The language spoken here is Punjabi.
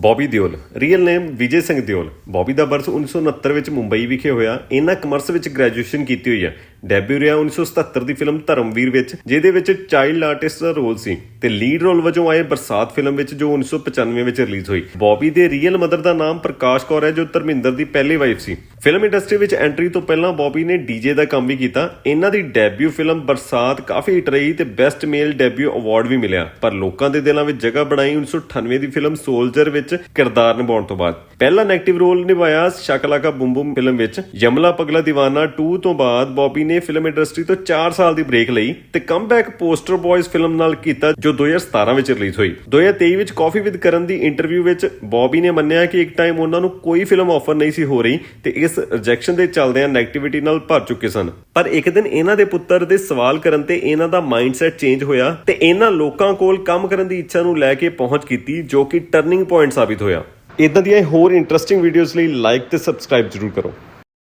Bobby Deol real name Vijay Singh Deol. Bobby ਦਾ ਬਰਥ 1969 ਵਿੱਚ ਮੁੰਬਈ ਵਿਖੇ ਹੋਇਆ। ਇਹਨਾਂ ਕਮਰਸ ਵਿੱਚ ਗ੍ਰੈਜੂਏਸ਼ਨ ਕੀਤੀ ਹੋਈ ਹੈ। ਡੈਬਿਊ ਰਿਹਾ 1977 ਦੀ ਫਿਲਮ ਧਰਮਵੀਰ ਵਿੱਚ, ਜਿਹਦੇ ਵਿੱਚ ਚਾਈਲਡ ਆਰਟਿਸਟ ਦਾ ਰੋਲ ਸੀ। ਤੇ ਲੀਡ ਰੋਲ ਵਜੋਂ ਆਏ ਬਰਸਾਤ ਫਿਲਮ ਵਿੱਚ ਜੋ 1995 ਵਿੱਚ ਰਿਲੀਜ਼ ਹੋਈ। ਬੌਬੀ ਦੇ ਰੀਅਲ ਮਦਰ ਦਾ ਨਾਮ ਪ੍ਰਕਾਸ਼ ਕੌਰ ਹੈ, ਜੋ ਧਰਮਿੰਦਰ ਦੀ ਪਹਿਲੀ ਵਾਈਫ ਸੀ। ਫਿਲਮ ਇੰਡਸਟਰੀ ਵਿੱਚ ਐਂਟਰੀ ਤੋਂ ਪਹਿਲਾਂ ਬੌਬੀ ਨੇ ਡੀਜੇ ਦਾ ਕੰਮ ਵੀ ਕੀਤਾ। ਇਹਨਾਂ ਦੀ ਡੈਬਿਊ ਫਿਲਮ ਬਰਸਾਤ ਕਾਫੀ ਹਿੱਟ ਰਹੀ ਤੇ ਬੈਸਟ ਮੇਲ ਡੈਬਿਊ ਅਵਾਰਡ ਵੀ ਮਿਲਿਆ। ਪਰ ਲੋਕਾਂ ਦੇ ਦਿਲਾਂ ਵਿੱਚ ਜਗ੍ਹਾ ਬਣਾਈ 1998 ਦੀ ਫਿਲਮ ਸੋਲਜਰ ਵਿੱਚ ਕਿਰਦਾਰ ਨਿਭਾਉਣ ਤੋਂ ਬਾਅਦ। ਪਹਿਲਾ ਨੈਗੇਟਿਵ ਰੋਲ ਨਿਭਾਇਆ ਸ਼ਕਲਾਕਾ ਬੁੰਮ ਬੁੰਮ ਫਿਲਮ ਵਿੱਚ। ਯਮਲਾ ਪਗਲਾ ਦੀਵਾਨਾ 2 ਤੋਂ ਬਾਅਦ ਬੌਬੀ ਨੇ ਫਿਲਮ ਇੰਡਸਟਰੀ ਤੋਂ 4 ਸਾਲ ਦੀ ਬ੍ਰੇਕ ਲਈ ਤੇ ਕਮਬੈਕ ਪੋਸਟਰ ਬॉयਜ਼ ਫਿਲਮ ਨਾਲ ਕੀਤਾ, ਜੋ 2017 ਵਿੱਚ ਰਿਲੀਜ਼ ਹੋਈ। 2023 ਵਿੱਚ ਕਾਫੀ ਵਿਦ ਕਰਨ ਦੀ ਇੰਟਰਵਿਊ ਵਿੱਚ ਬੌਬੀ ਨੇ ਮੰਨਿਆ ਕਿ ਇੱਕ ਟਾਈਮ ਉਹਨਾਂ ਨੂੰ ਕੋਈ ਫਿਲਮ ਆਫਰ ਨਹੀਂ ਸੀ ਹੋ ਰਹੀ ਤੇ ਇਸ ਰਿਜੈਕਸ਼ਨ ਦੇ ਚੱਲਦਿਆਂ ਨੈਗੇਟਿਵਿਟੀ ਨਾਲ ਭਰ ਚੁੱਕੇ ਸਨ। ਪਰ ਇੱਕ ਦਿਨ ਇਹਨਾਂ ਦੇ ਪੁੱਤਰ ਦੇ ਸਵਾਲ ਕਰਨ ਤੇ ਇਹਨਾਂ ਦਾ ਮਾਈਂਡਸੈਟ ਚੇਂਜ ਹੋਇਆ ਤੇ ਇਹਨਾਂ ਲੋਕਾਂ ਕੋਲ ਕੰਮ ਕਰਨ ਦੀ ਇੱਛਾ ਨੂੰ ਲੈ ਕੇ ਪਹੁੰਚ ਕੀਤੀ, ਜੋ ਕਿ ਟਰਨਿੰਗ ਪੁਆਇੰਟ ਸਾਬਿਤ ਹੋਇਆ। ਇਦਾਂ ਦੀਆਂ ਹੋਰ ਇੰਟਰਸਟਿੰਗ ਵੀਡੀਓਜ਼ ਲਈ ਲਾਈਕ ਤੇ ਸਬਸਕ੍ਰਾਈਬ ਜ਼ਰੂਰ ਕਰੋ।